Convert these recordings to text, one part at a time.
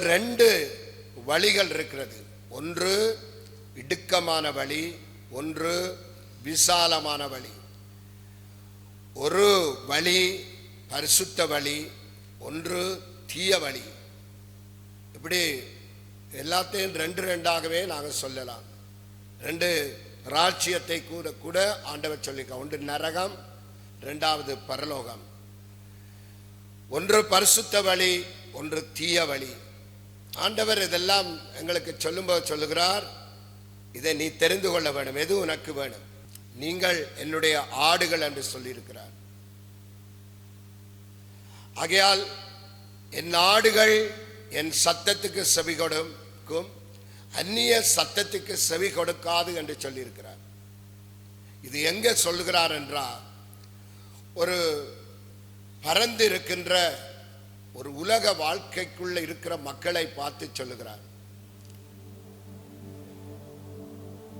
ரெண்டு வழிகள் இருக்கிறது. ஒன்று இடுக்கமான வழி ஒன்று விசாலமான வழி. ஒரு வழி பரிசுத்த வழி ஒன்று தீய வழி. இப்படி எல்லாத்தையும் ரெண்டு ரெண்டாகவே நாங்கள் சொல்லலாம். ரெண்டு ராட்சியத்தை கூட கூட ஆண்டவர் சொல்லிக்க ஒன்று நரகம் ரெண்டாவது பரலோகம். ஒன்று பரிசுத்த வழி ஒன்று தீய வழி. ஆண்டவர் இதெல்லாம் எங்களுக்கு சொல்லும்போது சொல்லுகிறார். இதை நீ தெரிந்து கொள்ள வேண்டும். எது உனக்கு வேணும்? நீங்கள் என்னுடைய ஆடுகள் என்று சொல்லியிருக்கிறார். ஆகையால் என் ஆடுகள் என் சத்தத்துக்கு செவி கொடுக்கும். அந்நிய சத்தத்துக்கு செவி கொடுக்காது என்று சொல்லியிருக்கிறார். இது எங்க சொல்லுகிறார் என்றால் ஒரு பறந்து இருக்கின்ற ஒரு உலக வாழ்க்கைக்குள்ள இருக்கிற மக்களை பார்த்து சொல்லுகிறார்.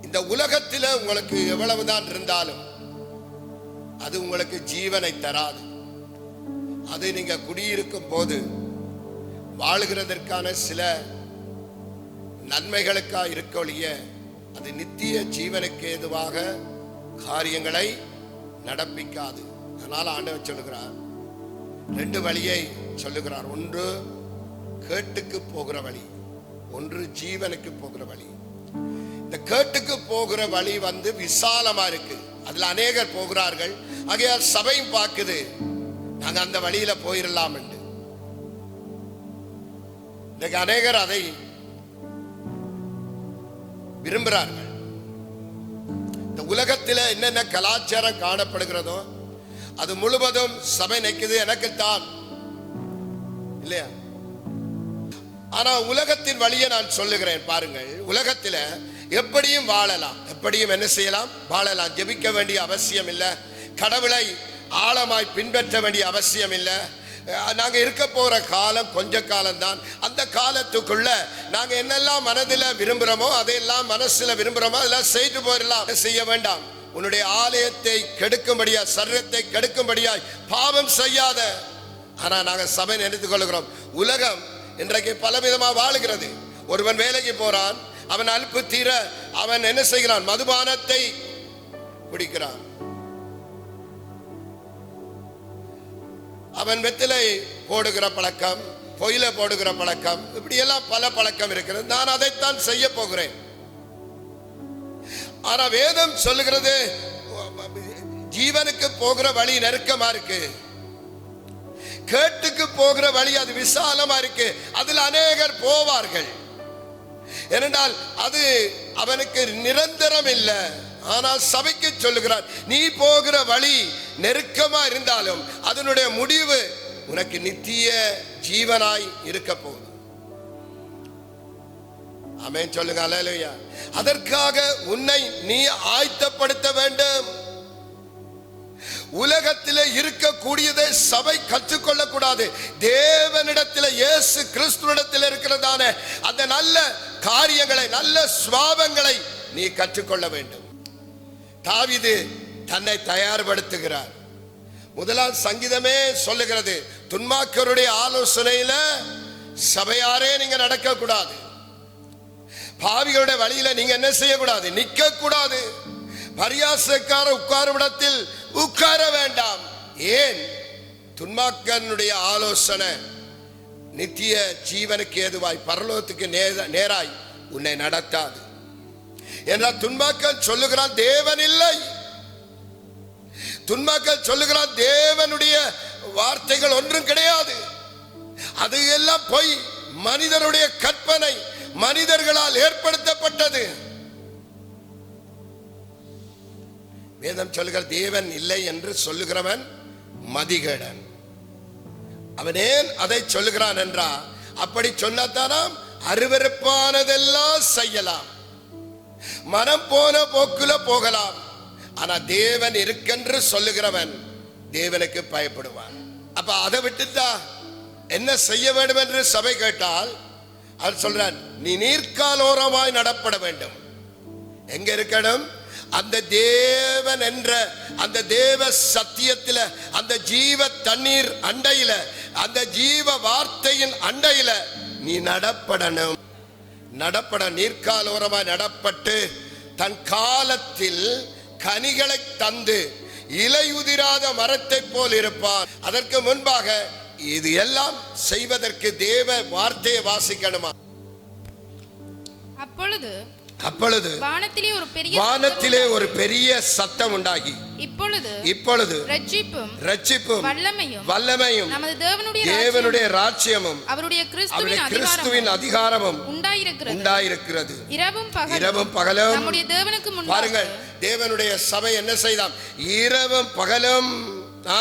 இந்த உலகத்தில் உங்களுக்கு எவ்வளவுதான் இருந்தாலும் அது உங்களுக்கு ஜீவனை தராது. அது நீங்க குடியிருக்கும் போது வாழுகிறதற்கான சில நன்மைகளுக்காக இருக்க ஒழிய அது நித்திய ஜீவனுக்கு ஏதுவாக காரியங்களை நடப்பிக்காது. அதனால ஆண்டவர் சொல்லுகிறார் ரெண்டு வழியை சொல்லுகிறார். ஒன்று கேட்டுக்கு போகிற வழி. ஒன்று ஜீவனுக்கு போகிற வழி. இந்த கேட்டுக்கு போகிற வழி வந்து விசாலமா இருக்கு. அதுல அநேகர் போகிறார்கள். ஆகையால் சபையும் பார்க்குது. நாங்க அந்த வழியில போயிடலாம் என்று. இன்னைக்கு அநேகர் அதை விரும்புகிறார்கள். இந்த உலகத்தில் என்னென்ன கலாச்சாரம் காணப்படுகிறதோ அது முழுவதும் சபை நிற்குது எனக்குத்தான். இல்லையா? ஆனா உலகத்தின் வழியை நான் சொல்லுகிறேன் பாருங்கள். உலகத்தில் எப்படியும் வாழலாம். எப்படியும் என்ன செய்யலாம்? வாழலாம். ஜெபிக்க வேண்டிய அவசியம் இல்லை. கடவுளை ஆழமாய் பின்பற்ற வேண்டிய அவசியம் இல்லை. நாங்கள் இருக்க போகிற காலம் கொஞ்ச காலம்தான். அந்த காலத்துக்குள்ள நாங்கள் என்னெல்லாம் மனதில் விரும்புகிறோமோ அதையெல்லாம் மனசில் விரும்புகிறோமோ அதெல்லாம் செய்து போயிடலாம். செய்ய வேண்டாம். உன்னுடைய ஆலயத்தை கெடுக்கும்படியா சரீரத்தை கெடுக்கும்படியாய் பாவம் செய்யாத. ஆனா நாங்க சபை நினைத்துக் கொள்கிறோம். உலகம் இன்றைக்கு பலவிதமா வாழுகிறது. ஒருவன் வேலைக்கு போறான் அவன் அல்பு தீர அவன் என்ன செய்கிறான்? மதுபானத்தை குடிக்கிறான். அவன் வெத்திலை போடுகிற பழக்கம் பொயில போடுகிற பழக்கம் இப்படி எல்லாம் பல பழக்கம் இருக்கிறது. நான் அதைத்தான் செய்ய போகிறேன். ஆனா வேதம் சொல்லுகிறது ஜீவனுக்கு போகிற வழி நெருக்கமா இருக்கு. கேட்டுக்கு போகிற வழி அது விசாலமா இருக்கு. அதில் அநேகர் போவார்கள். ஏனென்றால் அது அவனுக்கு நிரந்தரம் இல்லை. ஆனால் சபைக்கு சொல்லுகிறார் நீ போகிற வழி நெருக்கமா இருந்தாலும் அதனுடைய முடிவு உனக்கு நித்திய ஜீவனாய் இருக்க போகுது. அமேன் சொல்லுங்க அலையா அதற்காக உன்னை நீ ஆயத்தப்படுத்த வேண்டும். உலகத்தில் இருக்கக்கூடியதை சபை கற்றுக்கொள்ள கூடாது தேவனிடத்தில் இயேசு கிறிஸ்துவிடத்தில் இருக்கிறதான அந்த நல்ல காரியங்களை நல்ல சுவாபங்களை நீ கற்றுக்கொள்ள வேண்டும். தாவிது தன்னை தயார்படுத்துகிறார். முதலாம் சங்கீதமே சொல்லுகிறது துன்மாக்கருடைய ஆலோசனையில சபையாரே நீங்க நடக்க கூடாது பாவிகளுடைய வழியில நீங்க என்ன செய்யக்கூடாது? நிக்க கூடாது பரியாசக்கார உட்காரும் இடத்தில் உட்கார வேண்டாம். ஏன்? துன்மாக்கனுடைய ஆலோசனை நித்திய ஜீவனுக்கு ஏதுவாய் பரலோகத்துக்கு நேர- நேராய் உன்னை நடத்தாது. என்றால் துன்மாக்கன் சொல்லுகிறான் தேவன் இல்லை. துன்மாக்கல் சொல்லுகிறான் தேவனுடைய வார்த்தைகள் ஒன்றும் கிடையாது. அது எல்லாம் பொய். மனிதனுடைய கற்பனை மனிதர்களால் ஏற்படுத்தப்பட்டது. வேதம் சொல்லுகிற தேவன் இல்லை என்று சொல்லுகிறவன் மதிகேடன். அவன் ஏன் அதை சொல்லுகிறான் என்றா அப்படி சொன்னதானாம் அருவருப்பானதெல்லாம் செய்யலாம். மனம் போன போக்குல போகலாம். ஆனா தேவன் இருக்கென்று சொல்லுகிறவன் தேவனுக்கு பயப்படுவான். அப்ப அதை விட்டுட்டா என்ன செய்ய வேண்டும் என்று சபை கேட்டால் அது சொல்றார் நீ நீர்க்காலோரமாய் நடப்பட வேண்டும். எங்க இருக்கணும்? அந்த தேவன் என்ற அந்த தேவ சத்தியத்தில அந்த ஜீவ தண்ணீர் அண்டையில அந்த ஜீவ வார்த்தையின் அண்டையில நீ நடப்படணும். நடப்பட நீர்காலோரமாய் நடப்பட்டு தன் காலத்தில் கனிகளை தந்து இலையுதிராத மரத்தைப் போல் இருப்பான் அதற்கு முன்பாக இது எல்லாம் செய்வதற்கு தேவ வார்த்தையை வாசிக்கணுமா? அப்பொழுது அப்பொழுது வானத்திலே ஒரு பெரிய வானத்திலே ஒரு பெரிய சத்தம் உண்டாகி. இப்பொழுது இப்பொழுது ரட்சிப்பும் ரட்சிப்பும் வல்லமையும் வல்லமையும் நமது தேவனுடைய தேவனுடைய ராஜ்யமும் அவருடைய கிறிஸ்துவின் கிறிஸ்துவின் அதிகாரமும் உண்டாயிருக்கிறது. உண்டாயிருக்கிறது. இரவும் பகலும் இரவும் பகலும். நம்முடைய தேவனுக்கு பாருங்கள் முன்பாக தேவனுடைய சபை என்ன செய்தாம்? இரவும் பகலும் ஆ,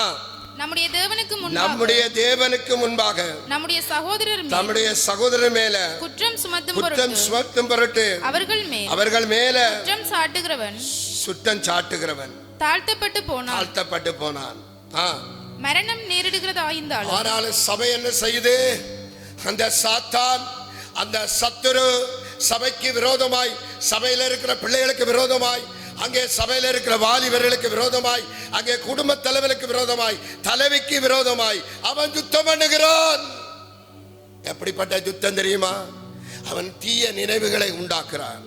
நம்முடைய தேவனுக்கு முன்பாக நம்முடைய தேவனுக்கு முன்பாக நம்முடைய சகோதரர் மேல் நம்முடைய சகோதரர் மேல குற்றம் சுமத்தும் குற்றம் சுமத்தும் பொருட்டு அவர்கள் மேல் அவர்கள் மேல குற்றம் சாட்டுகிறவன் சுத்தம் சாட்டுகிறவன். தாழ்த்தப்பட்டு போனான். தாழ்த்தப்பட்டு போனான். மரணம் நேரிடுகிறதாயிருந்தாலும் ஆனாலும் சபை என்ன செய்யுது? அந்த சாத்தான் அந்த சத்துரு சபைக்கு விரோதமாய் சபையில இருக்கிற பிள்ளைகளுக்கு விரோதமாய் அங்கே சபையில் இருக்கிற வாலிபர்களுக்கு விரோதமாய் அங்கே குடும்ப தலைவருக்கு விரோதமாய் தலைவிக்கு விரோதமாய் அவன் யுத்தம் பண்ணுகிறான். எப்படிப்பட்ட யுத்தம் தெரியுமா? அவன் தீய நினைவுகளை உண்டாக்குறான்.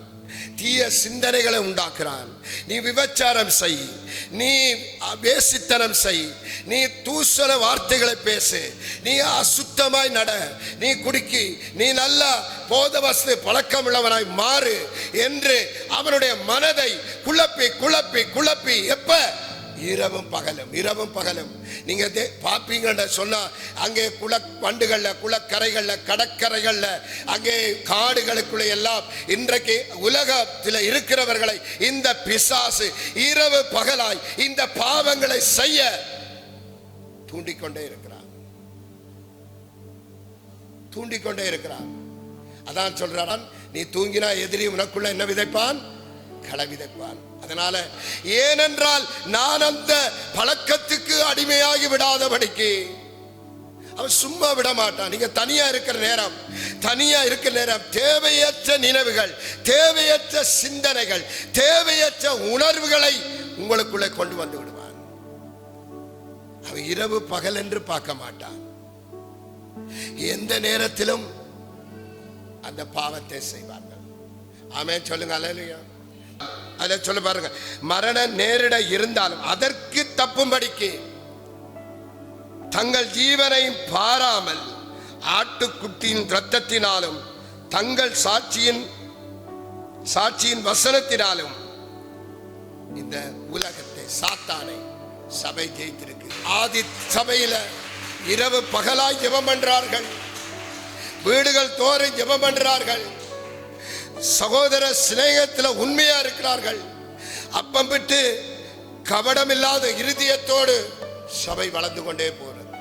தீய சிந்தனைகளை உண்டாக்குறான். நீ விபச்சாரம் செய். நீ வேசித்தனம் செய். நீ தூசண வார்த்தைகளை பேசு. நீ அசுத்தமாய் நட. நீ குடிக்கி. நீ நல்ல பழக்கம் உள்ளவனாய் மாறு என்று அவனுடைய மனதை குழப்பி குழப்பி குழப்பி எப்ப? இரவும் பகலும் இரவும் பகலும். நீங்க பார்ப்பீங்கன்னு சொன்னா அங்கே குள வண்டுகள்ல குளக்கரைகள்ல கடற்கரைகள்ல அங்கே காடுகளுக்குள்ள எல்லாம் இன்றைக்கு உலகத்தில் இருக்கிறவர்களை இந்த பிசாசு இரவு பகலாய் இந்த பாவங்களை செய்ய தூண்டிக்கொண்டே இருக்கிறார். தூண்டிக்கொண்டே இருக்கிறார். அதான் சொல்றான் நீ தூங்கினா எதிரி உனக்குள்ள என்ன விதைப்பான்? களை விதைப்பான். அதனால ஏனென்றால் நான் அந்த பழக்கத்துக்கு அடிமையாகி விடாதபடிக்கு அவன் சும்மா விட மாட்டான். நீங்க தனியா இருக்கிற நேரம் தனியா இருக்கிற நேரம் தேவையற்ற நினைவுகள் தேவையற்ற சிந்தனைகள் தேவையற்ற உணர்வுகளை உங்களுக்குள்ளே கொண்டு வந்து அவன் இரவு பகல் என்று பார்க்க மாட்டான். எந்த நேரத்திலும் அந்த பாவத்தை செய்வார்கள். ஆமே சொல்லுங்க அலையா அதை சொல்ல பாருங்க. மரணம் நேரிட இருந்தாலும் அதற்கு தப்பும்படிக்கு தங்கள் ஜீவனை பாராமல் ஆட்டுக்குட்டியின் ரத்தத்தினாலும் தங்கள் சாட்சியின் சாட்சியின் வசனத்தினாலும் இந்த உலகத்தை சாத்தானை சபை ஜெயித்திருக்கு. ஆதி சபையில இரவு பகலாய் ஜெபம் பண்றார்கள். வீடுகள் தோறும் ஜெபம் பண்றார்கள். சகோதர சிநேகத்தில் உண்மையா இருக்கிறார்கள். அப்பம் விட்டு கபடமில்லாத இருதயத்தோடு சபை வளர்ந்து கொண்டே போறது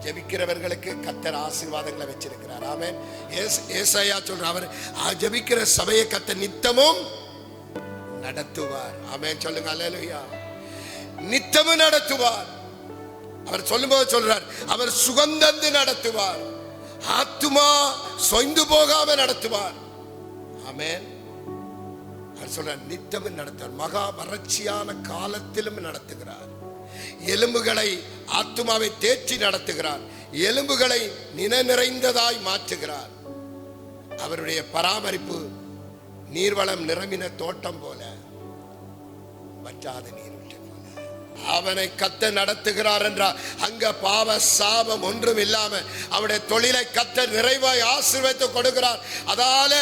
ஜெபிக்கிறவர்களுக்கு கத்தர் ஆசீர்வாதங்களை வச்சிருக்கிறார். ஆமே ஏஸ்- ஏசாயா சொல்ற அவர் ஆ, ஜெபிக்கிற சபையை கத்த நித்தமும் நடத்துவார். ஆமே சொல்லுங்க அலையா நித்தமும் நடத்துவார். அவர் சொல்லும்போது சொல்றார் அவர் சுகந்தந்து நடத்துவார். ஆத்துமா சொய்ந்து போகாம நடத்துவார். ஆமென். அவர் சொல்றார் நித்தமும் நடத்துவார். மகா வறட்சியான காலத்திலும் நடத்துகிறார். எலும்புகளை ஆத்துமாவை தேற்றி நடத்துகிறார். எலும்புகளை நின நிறைந்ததாய் மாற்றுகிறார். அவருடைய பராமரிப்பு நீர்வளம் நிரம்பின தோட்டம் போல. வற்றாத நீர் அவனை கத்த நடத்துகிறார் என்றார். அங்க பாவ சாபம் ஒன்றும் இல்லாம அவனுடைய தொழிலை கத்த நிறைவாய் ஆசீர்வதித்து கொடுக்கிறார். அதால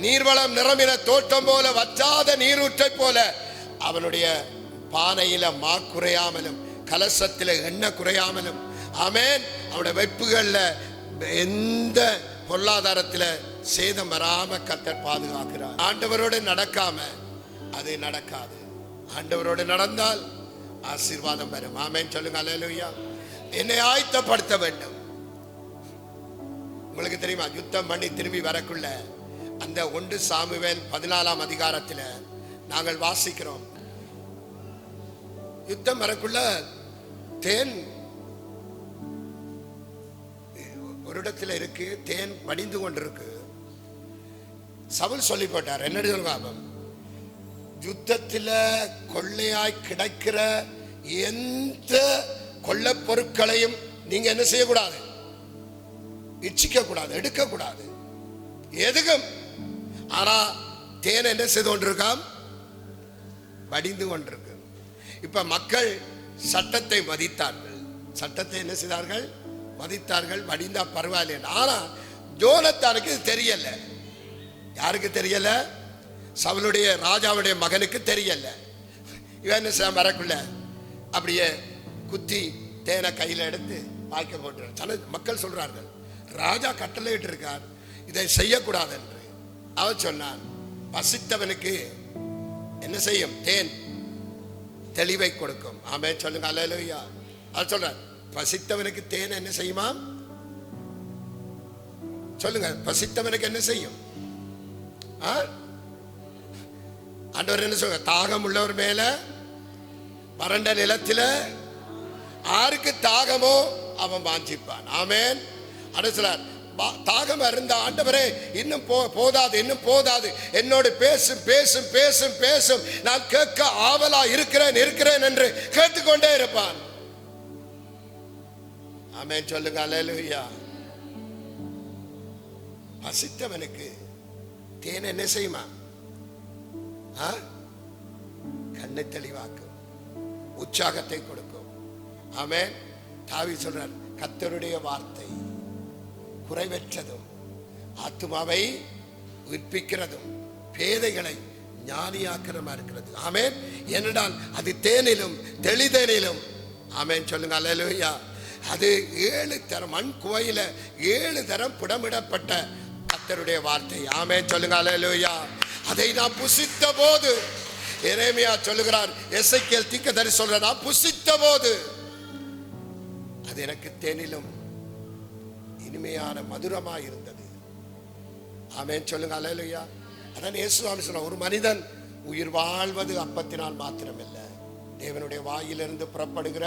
நீர்வளம் நிரம்பின தோட்டம் போல வற்றாத நீரூற்றை போல அவனுடைய பானையில மா குறையாமலும் கலசத்தில எண்ணெய் குறையாமலும் அமேன் அவனுடைய வைப்புகள்ல எந்த பொருளாதாரத்துல சேதம் வராம கத்தர் பாதுகாக்கிறார். ஆண்டவரோடு நடக்காம அது நடக்காது. ஆண்டவரோடு நடந்தால் ஆசீர்வாதம் வரும். ஆமேன்னு சொல்லுங்க. அல்லேலூயா என்னை ஆயத்தப்படுத்த வேண்டும். உங்களுக்கு தெரியுமா? யுத்தம் பண்ணி திரும்பி வரக்குள்ள அந்த ஒன்று சாமுவேல் பதினாலாம் அதிகாரத்தில் நாங்கள் வாசிக்கிறோம். யுத்தம் வரக்குள்ள தேன் ஒரு இடத்துல இருக்கு. தேன் படிந்து கொண்டிருக்கு. சவுல் சொல்லி போட்டார். என்ன சொல்லுங்க யுத்தத்தில் கொள்ளையாய் கிடைக்கிற எந்த கொள்ளப் பொருட்களையும் நீங்க என்ன செய்யக்கூடாது? இச்சிக்க கூடாது எடுக்க கூடாது எதுக்கும்? ஆனா தேன் என்ன செய்து கொண்டிருக்காம்? வடிந்து கொண்டிருக்கு. இப்ப மக்கள் சட்டத்தை மதித்தார்கள். சட்டத்தை என்ன செய்தார்கள்? மதித்தார்கள் வடிந்தா பரவாயில்லை ஆனா ஜோனத்தானுக்கு தெரியல. யாருக்கு தெரியல? சவுளுடைய ராஜாவுடைய மகனுக்கு தெரியல. இவன் என்ன செய்ய அப்படியே குத்தி தேனை கையில எடுத்து வாய்க்க போட்டு சில மக்கள் சொல்றார்கள் ராஜா கட்டளையிட்டு இருக்கார் இதை செய்யக்கூடாது என்று அவன் சொன்னான் பசித்தவனுக்கு என்ன செய்யும்? தேன் தெளிவை கொடுக்கும். ஆமே சொல்லுங்க அலையா அவர் சொல்றார் பசித்தவனுக்கு தேன் என்ன செய்யுமா? சொல்லுங்க பசித்தவனுக்கு என்ன செய்யும்? ஆ? ஆண்டவர் என்ன சொல்ற தாகம் உள்ளவர் மேல வறண்ட நிலத்தில் யாருக்கு தாகமோ அவன் வாஞ்சிப்பான். ஆமென். அடுத்தார் தாகம் இருந்த ஆண்டவரே இன்னும் போ போதாது இன்னும் போதாது. என்னோடு பேசும் பேசும் பேசும் பேசும். நான் கேட்க ஆவலா இருக்கிறேன் இருக்கிறேன் என்று கேட்டுக்கொண்டே இருப்பான். ஆமேன் சொல்லுங்க அலையா பசித்தவனுக்கு தேன் என்ன செய்யுமா? கண்ணை தெளிவாக்கும் உற்சாகத்தை கொடுக்கும். ஆமே தாவி சொல்றார் கத்தருடைய வார்த்தை குறைவற்றதும் ஆத்மாவை உயிர்ப்பிக்கிறதும் பேதைகளை ஞானியாக்கிறமா இருக்கிறது. ஆமேன். ஏனென்றால் அது தேனிலும் தெளிதேனிலும். ஆமேன். சொல்லுங்க அல்லேலூயா. அது ஏழு தரம் மண் குவையில ஏழு தரம் புடமிடப்பட்ட கத்தருடைய வார்த்தை. ஆமேன். சொல்லுங்க அல்லேலூயா. அதை நான் புசித்த போது எரேமியா சொல்லுகிறார் எசைக்கேல் தீக்கதரி சொல்ற நான் புசித்த போது அது எனக்கு தேனிலும் இனிமையான மதுரமா இருந்தது. ஆமேன் சொல்லுங்க அல்லேலூயா. அதான் இயேசுவாமி சொன்ன ஒரு மனிதன் உயிர் வாழ்வது அப்பத்தினால் மாத்திரமல்ல. தேவனுடைய வாயிலிருந்து புறப்படுகிற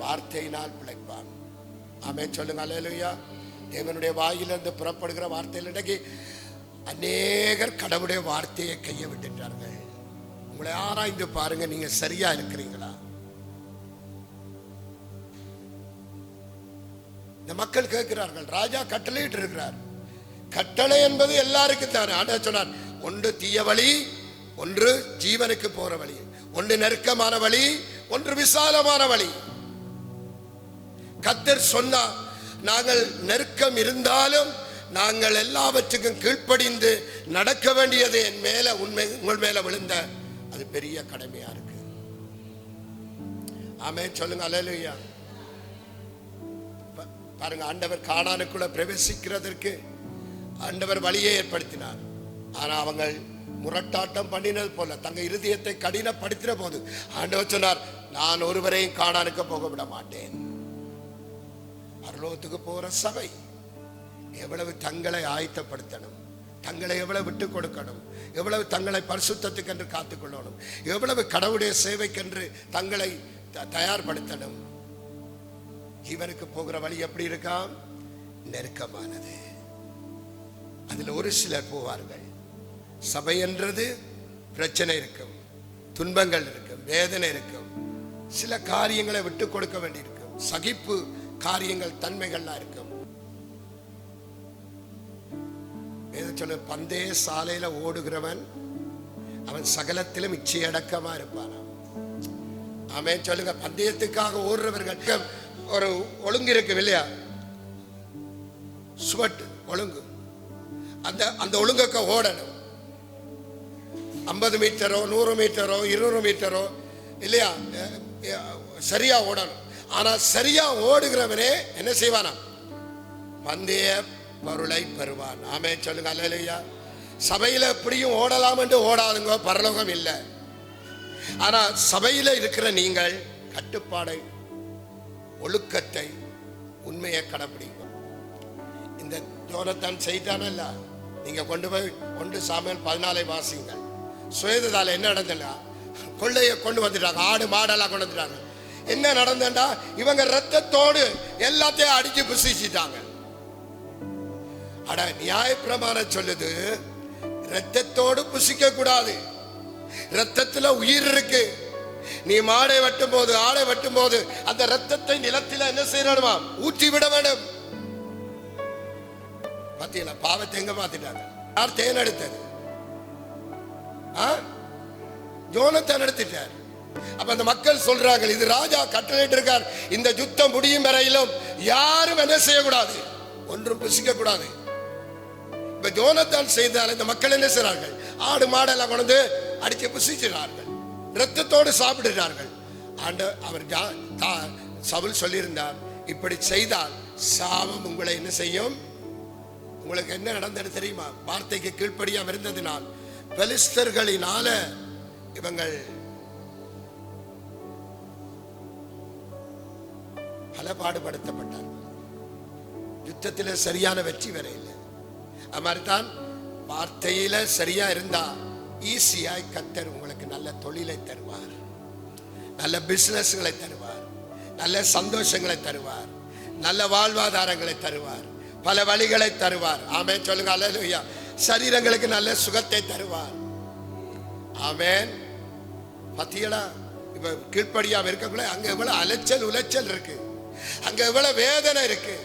வார்த்தையினால் பிழைப்பான். ஆமே சொல்லுங்க அல்லேலூயா. தேவனுடைய வாயிலிருந்து புறப்படுகிற வார்த்தையில் இன்றைக்கு அநேகர் கடவுளுடைய வார்த்தையை கையை விட்டுட்டார்கள். உங்களை ஆராய்ந்து பாருங்க நீங்க சரியா இருக்கிறீங்களா? இந்த மக்கள் கேட்கிறார்கள் ராஜா கட்டளையிட்டு இருக்கிறார். கட்டளை என்பது எல்லாருக்கும் தானே. ஆண்டவர் சொன்னார் ஒன்று தீய வழி ஒன்று ஜீவனுக்கு போற வழி ஒன்று நெருக்கமான வழி ஒன்று விசாலமான வழி. கத்தர் சொன்னா நாங்கள் நெருக்கம் இருந்தாலும் நாங்கள் எல்லாவற்றுக்கும் கீழ்ப்படிந்து நடக்க வேண்டியது என் மேல உண்மை உங்கள் மேல விழுந்த அது பெரிய கடமையா இருக்கு. ஆமே சொல்லுங்க அலலுயா பாருங்க ஆண்டவர் காணானுக்குள்ள பிரவேசிக்கிறதற்கு ஆண்டவர் வழியை ஏற்படுத்தினார். ஆனா அவங்க முரட்டாட்டம் பண்ணினது போல தங்க இருதயத்தை கடினப்படுத்தின போது ஆண்டவர் சொன்னார் நான் ஒருவரையும் காணானுக்கு போக விட மாட்டேன். பரலோகத்துக்கு போற சபை. எவ்வளவு தங்களை ஆயத்தப்படுத்தணும்? தங்களை எவ்வளவு விட்டு கொடுக்கணும் எவ்வளவு தங்களை பரிசுத்தத்துக்கென்று காத்துக்கொள்ளணும்? எவ்வளவு கடவுளுடைய சேவைக்கென்று தங்களை த- தயார்படுத்தணும்? இவருக்கு போகிற வழி எப்படி இருக்காம் நெருக்கமானது. அதில் ஒரு சிலர் போவார்கள். சபை என்றது பிரச்சனை இருக்கும் துன்பங்கள் இருக்கும் வேதனை இருக்கும். சில காரியங்களை விட்டு கொடுக்க வேண்டியிருக்கும். சகிப்பு காரியங்கள் தன்மைகள்லாம் இருக்கும். எது சொல்லு பந்தய சாலையில ஓடுகிறவன் அவன் சகலத்திலும் இச்சையடக்கமா இருப்பான் அவன் சொல்லுங்க பந்தயத்துக்காக ஓடுறவர்கள் ஒரு ஒழுங்கு இருக்கு இல்லையா சுவட் ஒழுங்கு அந்த அந்த ஒழுங்குக்கு ஓடணும் ஐம்பது மீட்டரோ நூறு மீட்டரோ இருநூறு மீட்டரோ இல்லையா சரியா ஓடணும் ஆனா சரியா ஓடுகிறவனே என்ன செய்வானா பந்தய பொருளை பெறுவான். ஆமே சொல்லுங்க அல்லையா சபையில எப்படியும் ஓடலாம் என்று ஓடாதுங்க பரலோகம் இல்லை. ஆனா சபையில இருக்கிற நீங்கள் கட்டுப்பாடை ஒழுக்கத்தை உண்மையை கடைப்பிடிங்க. இந்த ஜோனத்தான் செய்தானல்ல? நீங்க கொண்டு போய் ஒன்று சாமியல் பதினாலை வாசிங்க. சுயதால என்ன நடந்தல கொள்ளையை கொண்டு வந்துட்டாங்க. ஆடு மாடெல்லாம் கொண்டு வந்துட்டாங்க. என்ன நடந்தா இவங்க ரத்தத்தோடு எல்லாத்தையும் அடிச்சு புசிச்சிட்டாங்க. அட நியாயப்பிரமாணம் சொல்லுது. ரத்தத்தோடு புசிக்க கூடாது. ரத்தத்துல உயிர் இருக்கு. நீ மாடை வெட்டும் போது ஆடை வெட்டும் போது அந்த ரத்தத்தை நிலத்தில் என்ன செய்யணுமா? ஊற்றி விட வேண்டும். பாத்தீங்களா? பாவத்தை எங்க மாத்திட்டாங்க? யார் தேன் எடுத்தது? ஆ? யோனத்தான் எடுத்துட்டார். அப்ப அந்த மக்கள் சொல்றாங்க இது ராஜா கட்டளையிட்டு இருக்கார் இந்த யுத்தம் முடியும் வரையிலும் யாரும் என்ன செய்யக்கூடாது? ஒன்றும் புசிக்க கூடாது இப்ப ஜோனத்தான் செய்தால் இந்த மக்கள் என்ன செய்றார்கள் ஆடு மாடெல்லாம் கொண்டு அடிச்சு புசிக்கிறார்கள் ரத்தத்தோடு சாப்பிடுகிறார்கள். ஆண்ட அவர் சவுல் சொல்லியிருந்தார் இப்படி செய்தால் சாபம் உங்களை என்ன செய்யும்? உங்களுக்கு என்ன நடந்தது தெரியுமா? வார்த்தைக்கு கீழ்ப்படியா இருந்ததினால் பெலிஸ்தர்களினால இவங்கள் பல பாடுபடுத்தப்பட்டார் யுத்தத்தில் சரியான வெற்றி வரையில் அது மாதிரி தான் வார்த்தையில சரியா இருந்தா ஈஸியாய் கத்தர் உங்களுக்கு நல்ல தொழிலை தருவார். நல்ல பிசினஸ்களை தருவார். நல்ல சந்தோஷங்களை தருவார். நல்ல வாழ்வாதாரங்களை தருவார். பல வழிகளை தருவார். ஆமே சொல்லுங்க அல்லேலூயா சரீரங்களுக்கு நல்ல சுகத்தை தருவார். ஆமேன். பத்தியடா இப்ப கீழ்ப்படியாம இருக்கக்குள்ள அங்க எவ்வளவு அலைச்சல் உளைச்சல் இருக்கு. அங்க எவ்வளவு வேதனை இருக்கு.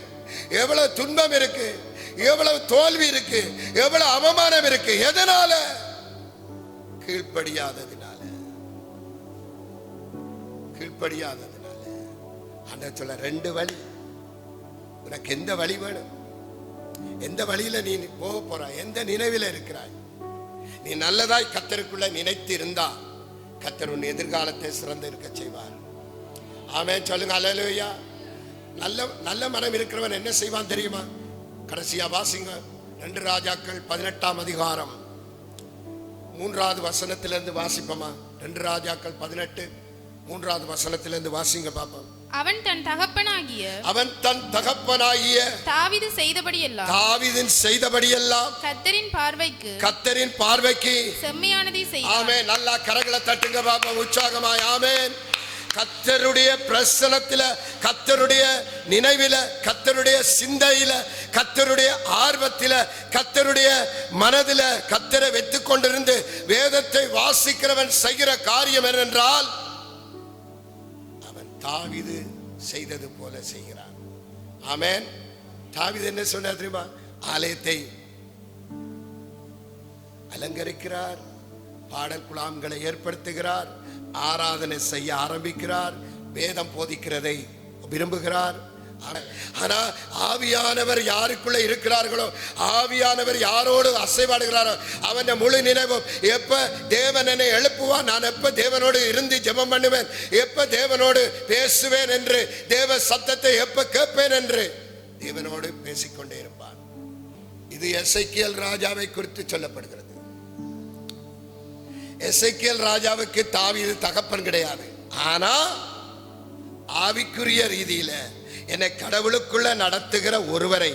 எவ்வளவு துன்பம் இருக்கு. எவ்வளவு தோல்வி இருக்கு எவ்வளவு அவமானம் இருக்கு எதனால? கீழ்ப்படியாததினால. கீழ்ப்படியாததுனால. அந்த சொல்ல ரெண்டு வழி. உனக்கு எந்த வழி வேணும்? எந்த வழியில நீ போக போறாய் எந்த நினைவில இருக்கிறாய்? நீ நல்லதாய் கத்தருக்குள்ள நினைத்து இருந்தா கத்தர் உன் எதிர்காலத்தை சிறந்து இருக்க செய்வார். ஆமே சொல்லுங்க அலலுயா நல்ல நல்ல மனம் இருக்கிறவன் என்ன செய்வான் தெரியுமா? கடைசியா வாசிங்க. ரெண்டு ராஜாக்கள் பதினெட்டாம் அதிகாரம். மூன்றாவது வசனத்திலிருந்து வாசிப்போமா? ரெண்டு ராஜாக்கள் பதினெட்டு மூன்றாவது வசனத்திலிருந்து வாசிங்க பாப்போம். அவன் தன் தகப்பனாகிய அவன் தன் தகப்பனாகிய தாவீது செய்தபடியெல்லாம் தாவீதின் செய்தபடியெல்லாம் கர்த்தரின் பார்வைக்கு கத்தரின் பார்வைக்கு செம்மையானதை செய்தான். ஆமே நல்லா கரங்களை தட்டுங்க பாப்பா உற்சாகமாய். ஆமென். கத்தருடைய பிரசனத்தில் கத்தருடைய நினைவில கத்தருடைய சிந்தையில கத்தருடைய ஆர்வத்தில் கத்தருடைய மனதில கத்தரை வைத்து கொண்டிருந்து வேதத்தை வாசிக்கிறவன் செய்கிற காரியம் என்னென்றால் அவன் தாவிது செய்தது போல செய்கிறான். ஆமேன். தாவிது என்ன சொன்னார் தெரியுமா? ஆலயத்தை அலங்கரிக்கிறார் பாடல் குழாம்களை ஏற்படுத்துகிறார் ஆராதனை செய்ய ஆரம்பிக்கிறார். வேதம் போதிக்கிறதை விரும்புகிறார். ஆனா- ஆவியானவர் யாருக்குள்ள இருக்கிறார்களோ ஆவியானவர் யாரோடு அசைவாடுகிறாரோ அவன் முழு நினைவும் எப்ப தேவன் என்னை எழுப்புவான் நான் எப்ப தேவனோடு இருந்து ஜெபம் பண்ணுவேன் எப்ப தேவனோடு பேசுவேன் என்று தேவ சத்தத்தை எப்ப கேட்பேன் என்று தேவனோடு பேசிக்கொண்டே இருப்பான் இது எசைக்கியல் ராஜாவை குறித்து சொல்லப்படுகிறது. எசைக்கியல் ராஜாவுக்கு தாவீது தகப்பன் கிடையாது. ஆனா ஆவிக்குரிய ரீதியில என்னை கடவுளுக்குள்ள நடத்துகிற ஒருவரை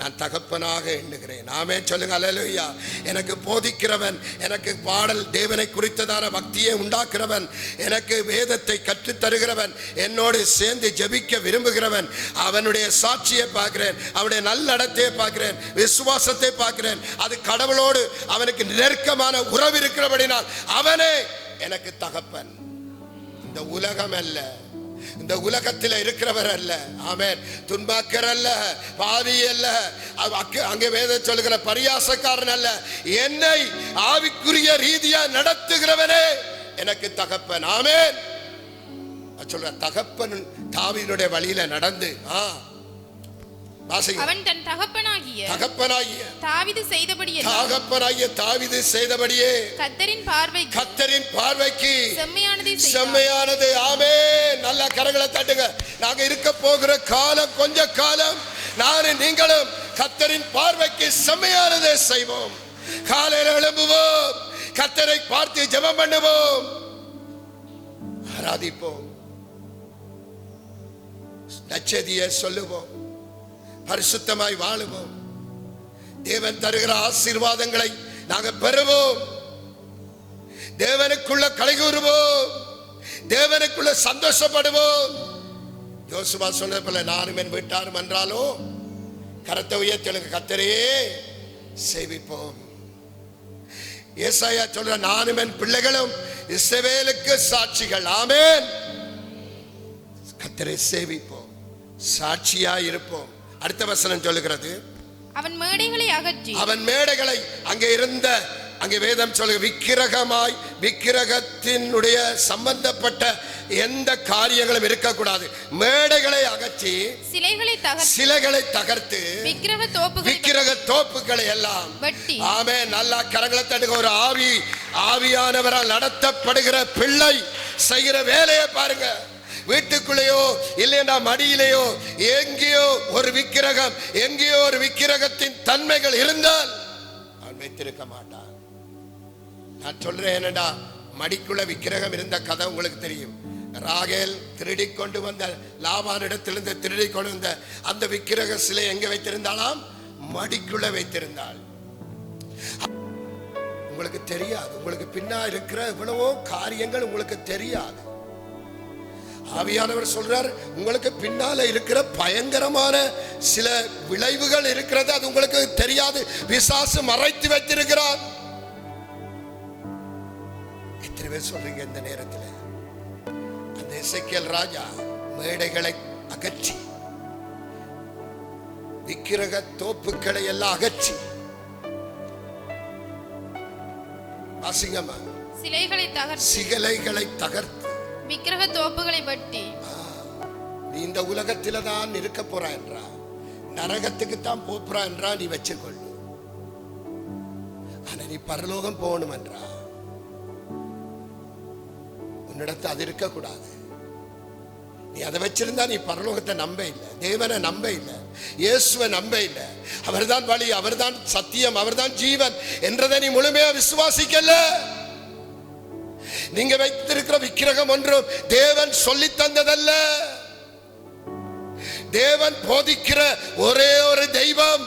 நான் தகப்பனாக எண்ணுகிறேன். நாமே சொல்லுங்க அலலுயா எனக்கு போதிக்கிறவன் எனக்கு பாடல் தேவனை குறித்ததான பக்தியை உண்டாக்குறவன் எனக்கு வேதத்தை கற்றுத் தருகிறவன் என்னோடு சேர்ந்து ஜெபிக்க விரும்புகிறவன் அவனுடைய சாட்சியை பார்க்கிறேன் அவனுடைய நல்லடத்தையை பார்க்கிறேன் விசுவாசத்தை பார்க்கிறேன். அது கடவுளோடு அவனுக்கு நெருக்கமான உறவு இருக்கிறபடினால் அவனே எனக்கு தகப்பன். இந்த உலகம் அல்ல. இந்த உலகத்தில் இருக்கிறவர் அல்ல. ஆமென். துன்பாக்கர் அல்ல. பாவி அல்ல. அக்க- அங்கே வேத சொல்லுகிற பரியாசக்காரன் அல்ல. என்னை ஆவிக்குரிய ரீதியா நடத்துகிறவனே. எனக்கு தகப்பன். ஆமேன். நான் தகப்பன் தாவியினுடைய வழியில நடந்து ஆ அவன் தன் தகப்பனாகிய தகப்பனாகிய தாவீது செய்தபடியெல்லாம் தகப்பனாகிய தாவீது செய்தபடியே கர்த்தரின் பார்வைக்கு கத்தரின் பார்வைக்கு செம்மையானதை செம்மையானது. ஆமே நல்ல கரங்களை தட்டுங்க. நாங்க இருக்க போகிற காலம் கொஞ்ச காலம் நானும் நீங்களும் கத்தரின் பார்வைக்கு செம்மையானதை செய்வோம். காலையில எழும்புவோம். கத்தரை பார்த்து ஜெபம் பண்ணுவோம். ஆராதிப்போம். நச்சதியை சொல்லுவோம். பரிசுத்தமாய் வாழுவோம். தேவன் தருகிற ஆசீர்வாதங்களை நாங்கள் பெறுவோம். தேவனுக்குள்ள கலைகூறுவோம். தேவனுக்குள்ள சந்தோஷப்படுவோம். யோசுவா சொன்னது போல நானும் என் வீட்டாரும் என்றாலும் கரத்தை உயர்த்தெழுங்க கத்தரையே சேவிப்போம். ஏசாயா சொல்ற நானும் என் பிள்ளைகளும் இசவேலுக்கு சாட்சிகள். ஆமேன். கத்தரை சேவிப்போம். சாட்சியா இருப்போம். அடுத்த வசனம் சொல்லுகிறது. அவன் மேடைகளை அகற்றி. அவன் மேடைகளை அங்கே இருந்த அங்கே வேதம் சொல்லு விக்கிரகமாய் விக்கிரகத்தினுடைய சம்பந்தப்பட்ட எந்த காரியங்களும் இருக்கக்கூடாது. மேடைகளை அகற்றி சிலைகளை சிலைகளை தகர்த்து விக்கிரக தோப்புகளை விக்கிரக தோப்புகளை எல்லாம் வெட்டி. ஆமே நல்லா கரங்களை தட்டுங்க. ஒரு ஆவி ஆவியானவரால் நடத்தப்படுகிற பிள்ளை செய்கிற வேலையை பாருங்க. வீட்டுக்குள்ளேயோ இல்லைன்னா மடியிலேயோ எங்கேயோ ஒரு விக்கிரகம் எங்கேயோ ஒரு விக்கிரகத்தின் தன்மைகள் இருந்தால் அவன் வைத்திருக்க மாட்டான். நான் சொல்றேன் என்னடா மடிக்குள்ள விக்கிரகம் இருந்த கதை உங்களுக்கு தெரியும். ராகேல் திருடி கொண்டு வந்த லாபானிடத்திலிருந்து திருடி கொண்டு வந்த அந்த விக்கிரக சிலை எங்க வைத்திருந்தாலாம் மடிக்குள்ள வைத்திருந்தாள். உங்களுக்கு தெரியாது உங்களுக்கு பின்னா இருக்கிற இவ்வளவோ காரியங்கள் உங்களுக்கு தெரியாது. ஆவியானவர் சொல்றார் உங்களுக்கு பின்னால இருக்கிற பயங்கரமான சில விளைவுகள் இருக்கிறது. அது உங்களுக்கு தெரியாது. பிசாசு மறைத்து வைத்திருக்கிறார். எத்தனை பேர் சொல்றீங்க இந்த நேரத்தில்? அந்த இசைக்கியல் ராஜா மேடைகளை அகற்றி விக்கிரக தோப்புக்களை எல்லாம் அகற்றி. வாசிங்கம்மா சிலைகளை தகர்த்து. சிகலைகளை தகர்த்து. விக்கிரக தோப்புகளை பற்றி நீ இந்த உலகத்தில தான் இருக்க போறா என்றா நரகத்துக்கு தான் போப்புறா என்றா நீ வச்சுக்கொள் ஆனா நீ பரலோகம் போகணும் என்றா உன்னிடத்து அது இருக்கக்கூடாது. நீ அதை வச்சிருந்தா நீ பரலோகத்தை நம்ப இல்லை தேவனை நம்ப இல்லை இயேசுவை நம்ப இல்லை. அவர்தான் வழி அவர்தான் சத்தியம் அவர்தான் ஜீவன் என்றதை நீ முழுமையா விசுவாசிக்கல. நீங்க வைத்திருக்கிற விக்கிரகம் ஒன்றும் தேவன் சொல்லி தந்ததல்ல. தேவன் போதிக்கிற ஒரே ஒரு தெய்வம்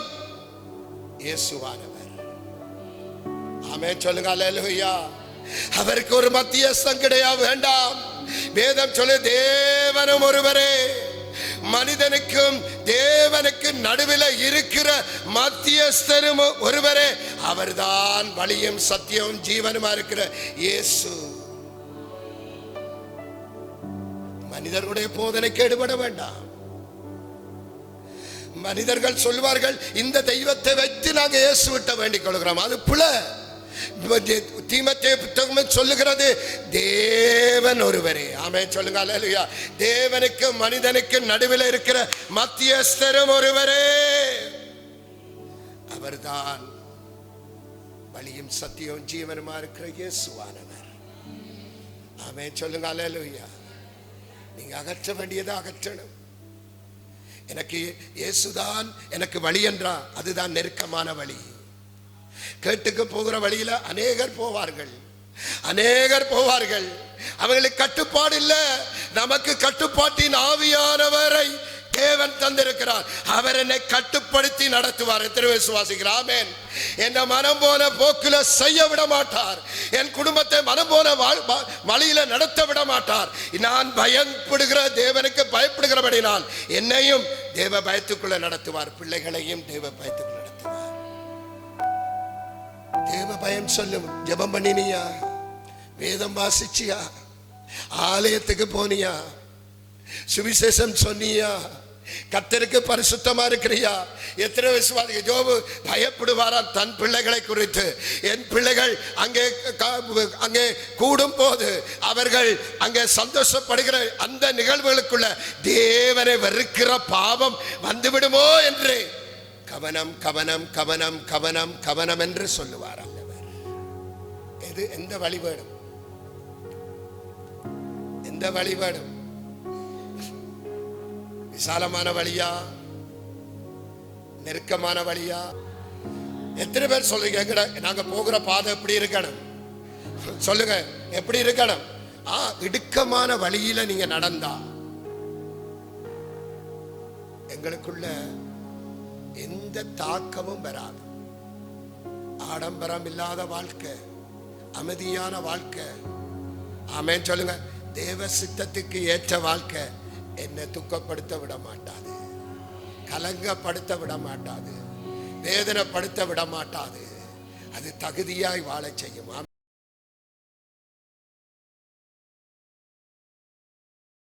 இயேசுவானவர். ஆமே சொல்லுங்க அல்லேலூயா அவருக்கு ஒரு மத்தியஸ்தம் கிடையா வேண்டாம். வேதம் சொல்லு தேவனும் ஒருவரே மனிதனுக்கும் தேவனுக்கு நடுவில் இருக்கிற மத்தியஸ்தரும் ஒருவரே அவர்தான் வழியும் சத்தியமும் ஜீவனுமா இருக்கிற இயேசு. மனிதர்களுடைய போதனைக்கு எடுபட வேண்டாம். மனிதர்கள் சொல்வார்கள் இந்த தெய்வத்தை வைத்து நாங்க இயேசு விட்ட வேண்டிக் கொள்கிறோம். அது புல. தீமத்தே புத்தகம் சொல்லுகிறது தேவன் ஒருவரே. ஆமே சொல்லுங்க அல்லேலூயா. தேவனுக்கு மனிதனுக்கு நடுவில் இருக்கிற மத்தியஸ்தரும் ஒருவரே. அவர்தான் வழியும் சத்தியம் ஜீவனுமா இருக்கிற இயேசுவானவர். ஆமே சொல்லுங்க அல்லேலூயா. நீங்க அகற்ற வேண்டியதை அகற்றணும். எனக்கு இயேசுதான் எனக்கு வழி என்றா அதுதான் நெருக்கமான வழி. கேட்டுக்கு போகிற வழியில அநேகர் போவார்கள். அநேகர் போவார்கள். அவங்களுக்கு கட்டுப்பாடு இல்ல. நமக்கு கட்டுப்பாட்டின் ஆவியானவரை தேவன் தந்திருக்கிறார். அவர் என்னை கட்டுப்படுத்தி நடத்துவார். எத்தனை பேர் விசுவாசிக்கிறார்? என்ன மனம் போன போக்குல செய்ய விட மாட்டார் என் குடும்பத்தை மனம் போன வாழ்- வ- வழியில நடத்த விட மாட்டார் நான் பயப்படுகிற தேவனுக்கு பயப்படுகிறபடினால் என்னையும் தேவ பயத்துக்குள்ள நடத்துவார். பிள்ளைகளையும் தேவ பயத்துக்குள்ள நடத்துவார். தேவ பயம் சொல்லும். ஜபம் பண்ணினியா? வேதம் வாசிச்சியா? ஆலயத்துக்கு போனியா? சுவிசேஷம் சொன்னியா? கத்தருக்கு பரிசுத்தமா இருக்கிறியா? எத்தனை விசுவாசி ஜோபு பயப்படுவாரா தன் பிள்ளைகளை குறித்து. என் பிள்ளைகள் அங்கே அங்கே கூடும் போது அவர்கள் அங்கே சந்தோஷப்படுகிற அந்த நிகழ்வுகளுக்குள்ள தேவனை வெறுக்கிற பாவம் வந்துவிடுமோ என்று கவனம் கவனம் கவனம் கவனம் கவனம் என்று சொல்லுவார் எது? எந்த வழிபாடும்? எந்த வழிபாடும்? விசாலமான வழியா? நெருக்கமான வழியா? எத்தனை பேர் சொல்றீங்க? எங்கட நாங்க போகிற பாதை எப்படி இருக்கணும்? சொல்லுங்க எப்படி இருக்கணும்? ஆ இடுக்கமான வழியில நீங்க நடந்தா எங்களுக்குள்ள எந்த தாக்கமும் வராது. ஆடம்பரம் இல்லாத வாழ்க்கை அமைதியான வாழ்க்கை. ஆமென் சொல்லுங்க. தேவ சித்தத்துக்கு ஏற்ற வாழ்க்கை. என்னை துக்கப்படுத்த விட மாட்டாது. கலங்கப்படுத்த விட மாட்டாது. வேதனைப்படுத்த விட மாட்டாது. அது தகுதியாய் வாழ செய்யும்.